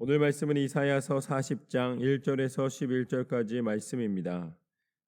오늘 말씀은 이사야서 40장 1절에서 11절까지 말씀입니다.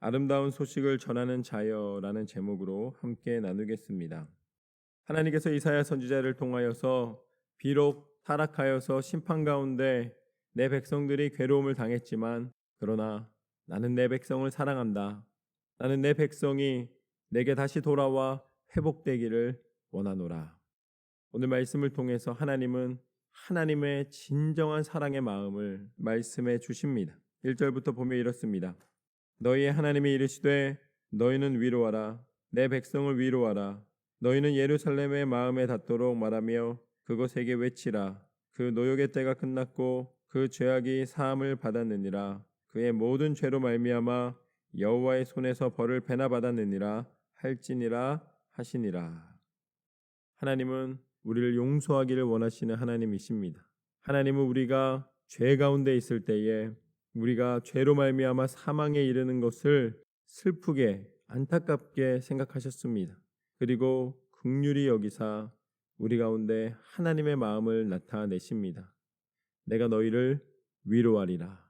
아름다운 소식을 전하는 자여라는 제목으로 함께 나누겠습니다. 하나님께서 이사야 선지자를 통하여서 비록 타락하여서 심판 가운데 내 백성들이 괴로움을 당했지만 그러나 나는 내 백성을 사랑한다. 나는 내 백성이 내게 다시 돌아와 회복되기를 원하노라. 오늘 말씀을 통해서 하나님은 하나님의 진정한 사랑의 마음을 말씀해 주십니다. 1절부터 보면 이렇습니다. 너희의 하나님이 이르시되 너희는 위로하라. 내 백성을 위로하라. 너희는 예루살렘의 마음에 닿도록 말하며 그곳에게 외치라. 그 노역의 때가 끝났고 그 죄악이 사함을 받았느니라. 그의 모든 죄로 말미암아 여호와의 손에서 벌을 배나 받았느니라 할지니라 하시니라. 하나님은 우리를 용서하기를 원하시는 하나님이십니다. 하나님은 우리가 죄 가운데 있을 때에 우리가 죄로 말미암아 사망에 이르는 것을 슬프게 안타깝게 생각하셨습니다. 그리고 극률이 여기사 우리 가운데 하나님의 마음을 나타내십니다. 내가 너희를 위로하리라.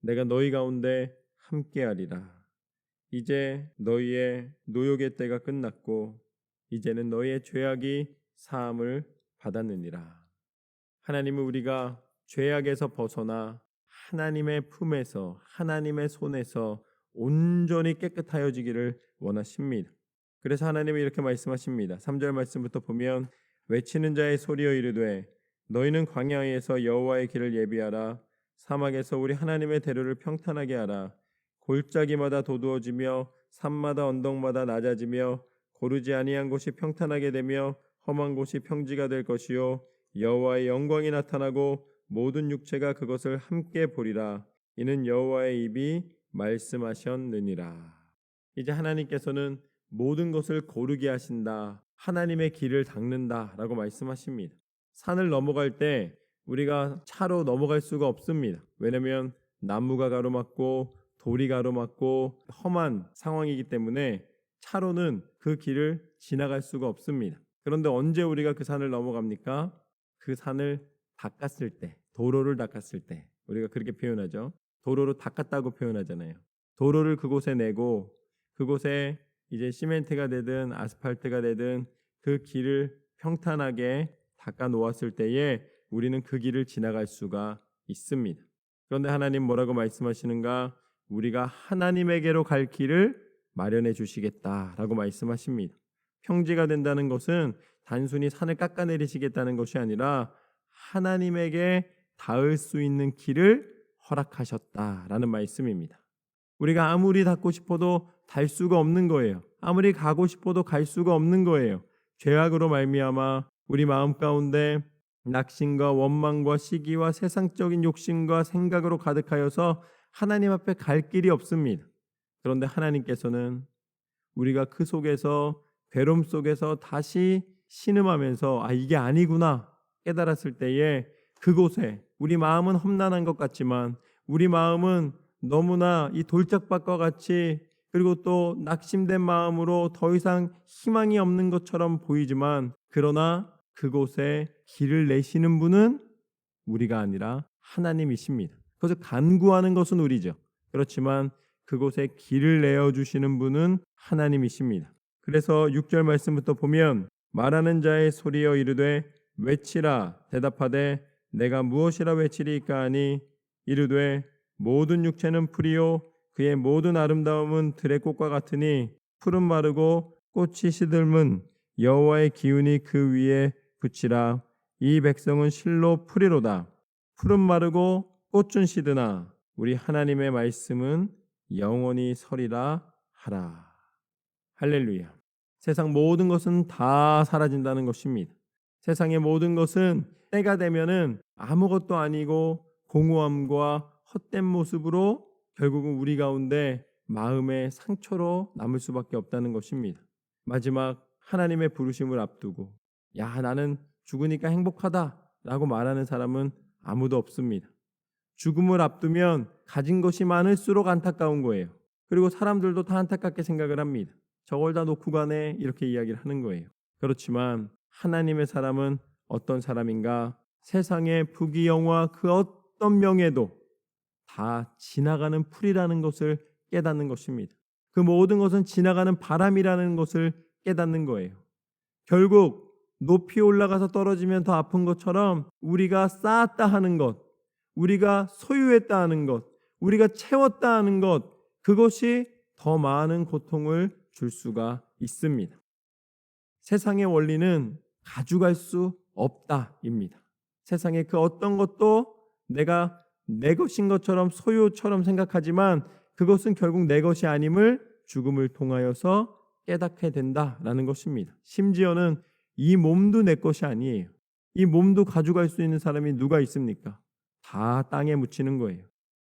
내가 너희 가운데 함께하리라. 이제 너희의 노역의 때가 끝났고 이제는 너희의 죄악이 사함을 받았느니라. 하나님은 우리가 죄악에서 벗어나 하나님의 품에서 하나님의 손에서 온전히 깨끗하여지기를 원하십니다. 그래서 하나님은 이렇게 말씀하십니다. 3절 말씀부터 보면 외치는 자의 소리여 이르되 너희는 광야에서 여호와의 길을 예비하라 사막에서 우리 하나님의 대로를 평탄하게 하라 골짜기마다 도두어지며 산마다 언덕마다 낮아지며 고르지 아니한 곳이 평탄하게 되며 험한 곳이 평지가 될 것이요 여호와의 영광이 나타나고 모든 육체가 그것을 함께 보리라. 이는 여호와의 입이 말씀하셨느니라. 이제 하나님께서는 모든 것을 고르게 하신다. 하나님의 길을 닦는다 라고 말씀하십니다. 산을 넘어갈 때 우리가 차로 넘어갈 수가 없습니다. 왜냐하면 나무가 가로막고 돌이 가로막고 험한 상황이기 때문에 차로는 그 길을 지나갈 수가 없습니다 그런데 언제 우리가 그 산을 넘어갑니까? 그 산을 닦았을 때, 도로를 닦았을 때, 우리가 그렇게 표현하죠. 도로를 닦았다고 표현하잖아요. 도로를 그곳에 내고 그곳에 이제 시멘트가 되든 아스팔트가 되든 그 길을 평탄하게 닦아 놓았을 때에 우리는 그 길을 지나갈 수가 있습니다. 그런데 하나님 뭐라고 말씀하시는가? 우리가 하나님에게로 갈 길을 마련해 주시겠다라고 말씀하십니다. 평지가 된다는 것은 단순히 산을 깎아내리시겠다는 것이 아니라 하나님에게 닿을 수 있는 길을 허락하셨다라는 말씀입니다. 우리가 아무리 닿고 싶어도 닿을 수가 없는 거예요. 아무리 가고 싶어도 갈 수가 없는 거예요. 죄악으로 말미암아 우리 마음 가운데 낙심과 원망과 시기와 세상적인 욕심과 생각으로 가득하여서 하나님 앞에 갈 길이 없습니다. 그런데 하나님께서는 우리가 그 속에서 괴로움 속에서 다시 신음하면서 아 이게 아니구나 깨달았을 때에 그곳에 우리 마음은 험난한 것 같지만 우리 마음은 너무나 이 돌짝밭과 같이 그리고 또 낙심된 마음으로 더 이상 희망이 없는 것처럼 보이지만 그러나 그곳에 길을 내시는 분은 우리가 아니라 하나님이십니다. 그것을 간구하는 것은 우리죠. 그렇지만 그곳에 길을 내어 주시는 분은 하나님이십니다. 그래서 6절 말씀부터 보면 말하는 자의 소리여 이르되 외치라 대답하되 내가 무엇이라 외치리까 하니 이르되 모든 육체는 풀이요 그의 모든 아름다움은 들의 꽃과 같으니 푸른 마르고 꽃이 시들문 여호와의 기운이 그 위에 붙이라. 이 백성은 실로 풀이로다. 푸른 마르고 꽃은 시드나. 우리 하나님의 말씀은 영원히 서리라 하라 할렐루야 세상 모든 것은 다 사라진다는 것입니다 세상의 모든 것은 때가 되면은 아무것도 아니고 공허함과 헛된 모습으로 결국은 우리 가운데 마음의 상처로 남을 수밖에 없다는 것입니다. 마지막 하나님의 부르심을 앞두고 야 나는 죽으니까 행복하다라고 말하는 사람은 아무도 없습니다. 죽음을 앞두면 가진 것이 많을수록 안타까운 거예요. 그리고 사람들도 다 안타깝게 생각을 합니다. 저걸 다 놓고 가네 이렇게 이야기를 하는 거예요. 그렇지만 하나님의 사람은 어떤 사람인가? 세상의 부귀영화 그 어떤 명예도 다 지나가는 풀이라는 것을 깨닫는 것입니다. 그 모든 것은 지나가는 바람이라는 것을 깨닫는 거예요. 결국 높이 올라가서 떨어지면 더 아픈 것처럼 우리가 쌓았다 하는 것, 우리가 소유했다 하는 것, 우리가 채웠다 하는 것, 그것이 더 많은 고통을 줄 수가 있습니다. 세상의 원리는 가져갈 수 없다입니다. 세상의 그 어떤 것도 내가 내 것인 것처럼 소유처럼 생각하지만 그것은 결국 내 것이 아님을 죽음을 통하여서 깨닫게 된다라는 것입니다. 심지어는 이 몸도 내 것이 아니에요. 이 몸도 가져갈 수 있는 사람이 누가 있습니까? 다 땅에 묻히는 거예요.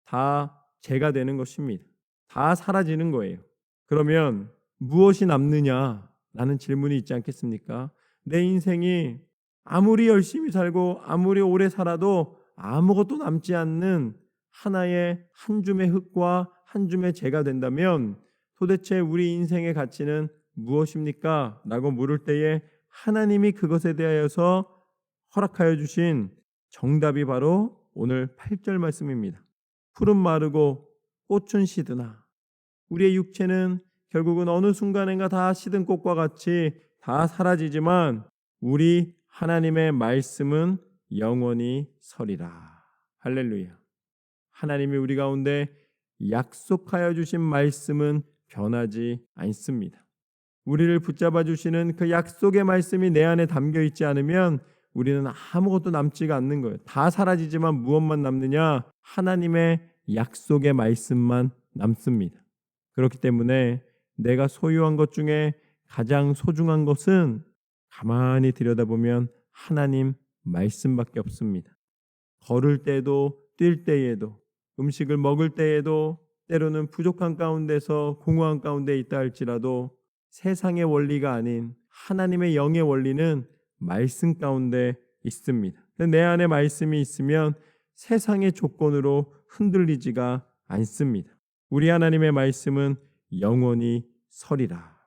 다 죄가 되는 것입니다. 다 사라지는 거예요. 그러면 무엇이 남느냐라는 질문이 있지 않겠습니까? 내 인생이 아무리 열심히 살고 아무리 오래 살아도 아무것도 남지 않는 하나의 한 줌의 흙과 한 줌의 재가 된다면 도대체 우리 인생의 가치는 무엇입니까? 라고 물을 때에 하나님이 그것에 대하여서 허락하여 주신 정답이 바로 오늘 8절 말씀입니다. 푸른 마르고 꽃은 시드나 우리의 육체는 결국은 어느 순간인가 다 시든 꽃과 같이 다 사라지지만 우리 하나님의 말씀은 영원히 서리라. 할렐루야. 하나님이 우리 가운데 약속하여 주신 말씀은 변하지 않습니다. 우리를 붙잡아 주시는 그 약속의 말씀이 내 안에 담겨 있지 않으면 우리는 아무것도 남지가 않는 거예요. 다 사라지지만 무엇만 남느냐? 하나님의 약속의 말씀만 남습니다. 그렇기 때문에 내가 소유한 것 중에 가장 소중한 것은 가만히 들여다보면 하나님 말씀밖에 없습니다. 걸을 때도 뛸 때에도 음식을 먹을 때에도 때로는 부족한 가운데서 공허한 가운데 있다 할지라도 세상의 원리가 아닌 하나님의 영의 원리는 말씀 가운데 있습니다. 내 안에 말씀이 있으면 세상의 조건으로 흔들리지가 않습니다. 우리 하나님의 말씀은 영원히 서리라.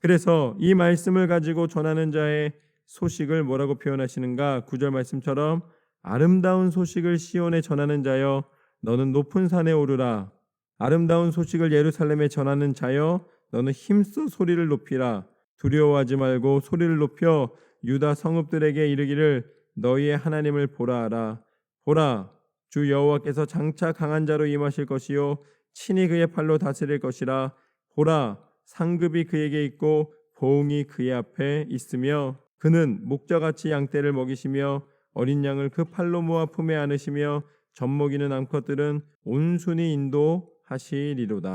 그래서 이 말씀을 가지고 전하는 자의 소식을 뭐라고 표현하시는가? 구절 말씀처럼 아름다운 소식을 시온에 전하는 자여 너는 높은 산에 오르라 아름다운 소식을 예루살렘에 전하는 자여 너는 힘써 소리를 높이라 두려워하지 말고 소리를 높여 유다 성읍들에게 이르기를 너희의 하나님을 보라 하라 보라 주 여호와께서 장차 강한 자로 임하실 것이요 친히 그의 팔로 다스릴 것이라 보라 상급이 그에게 있고 보응이 그의 앞에 있으며 그는 목자같이 양떼를 먹이시며 어린 양을 그 팔로 모아 품에 안으시며 젖먹이는 암컷들은 온순히 인도하시리로다.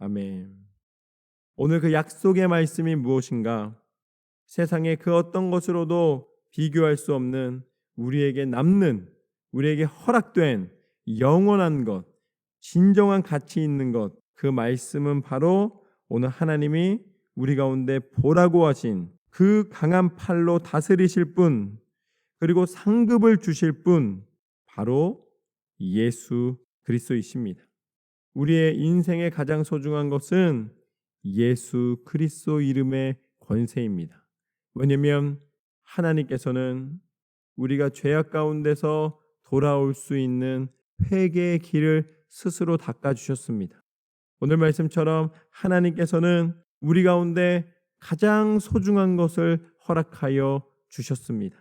아멘. 오늘 그 약속의 말씀이 무엇인가? 세상의 그 어떤 것으로도 비교할 수 없는 우리에게 남는 우리에게 허락된 영원한 것, 진정한 가치 있는 것, 그 말씀은 바로 오늘 하나님이 우리 가운데 보라고 하신 그 강한 팔로 다스리실 분, 그리고 상급을 주실 분, 바로 예수 그리스도이십니다. 우리의 인생의 가장 소중한 것은 예수 그리스도 이름의 권세입니다. 왜냐하면 하나님께서는 우리가 죄악 가운데서 돌아올 수 있는 회개의 길을 스스로 닦아 주셨습니다. 오늘 말씀처럼 하나님께서는 우리 가운데 가장 소중한 것을 허락하여 주셨습니다.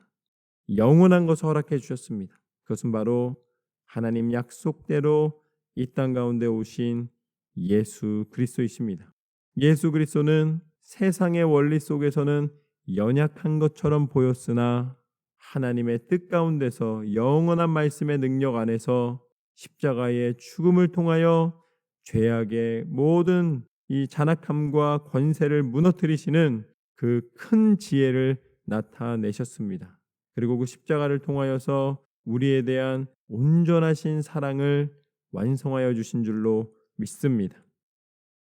영원한 것을 허락해 주셨습니다. 그것은 바로 하나님 약속대로 이 땅 가운데 오신 예수 그리스도이십니다. 예수 그리스도는 세상의 원리 속에서는 연약한 것처럼 보였으나 하나님의 뜻 가운데서 영원한 말씀의 능력 안에서 십자가의 죽음을 통하여 죄악의 모든 이 잔악함과 권세를 무너뜨리시는 그 큰 지혜를 나타내셨습니다. 그리고 그 십자가를 통하여서 우리에 대한 온전하신 사랑을 완성하여 주신 줄로 믿습니다.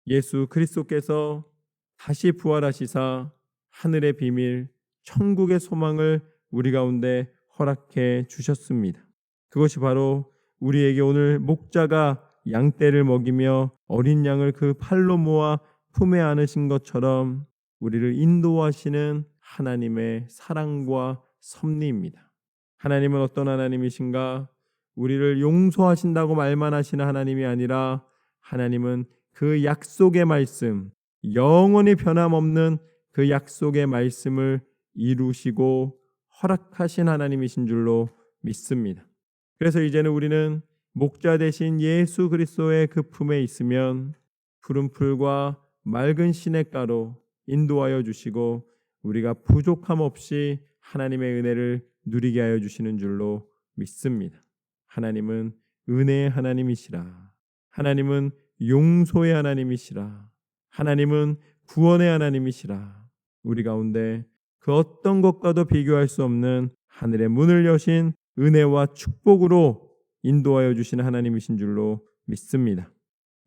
예수 그리스도께서 다시 부활하시사 하늘의 비밀, 천국의 소망을 우리 가운데 허락해 주셨습니다. 그것이 바로 우리에게 오늘 목자가 양떼를 먹이며 어린 양을 그 팔로 모아 품에 안으신 것처럼 우리를 인도하시는 하나님의 사랑과 섭리입니다. 하나님은 어떤 하나님이신가? 우리를 용서하신다고 말만 하시는 하나님이 아니라 하나님은 그 약속의 말씀, 영원히 변함없는 그 약속의 말씀을 이루시고 허락하신 하나님이신 줄로 믿습니다. 그래서 이제는 우리는 목자 대신 예수 그리스도의 그 품에 있으면 푸른 풀과 맑은 시냇가로 인도하여 주시고 우리가 부족함 없이 하나님의 은혜를 누리게 하여 주시는 줄로 믿습니다. 하나님은 은혜의 하나님이시라. 하나님은 용서의 하나님이시라. 하나님은 구원의 하나님이시라. 우리 가운데 그 어떤 것과도 비교할 수 없는 하늘의 문을 여신 은혜와 축복으로 인도하여 주시는 하나님이신 줄로 믿습니다.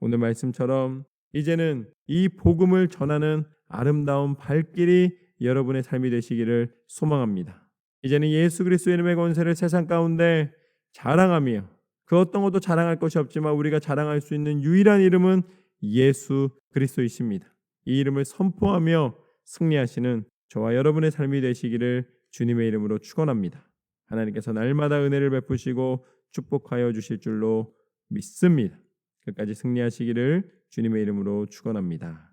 오늘 말씀처럼 이제는 이 복음을 전하는 아름다운 발길이 여러분의 삶이 되시기를 소망합니다. 이제는 예수 그리스도의 이름의 권세를 세상 가운데 자랑하며 그 어떤 것도 자랑할 것이 없지만 우리가 자랑할 수 있는 유일한 이름은 예수 그리스도이십니다. 이 이름을 선포하며 승리하시는 저와 여러분의 삶이 되시기를 주님의 이름으로 축원합니다. 하나님께서 날마다 은혜를 베푸시고 축복하여 주실 줄로 믿습니다. 끝까지 승리하시기를 주님의 이름으로 축원합니다.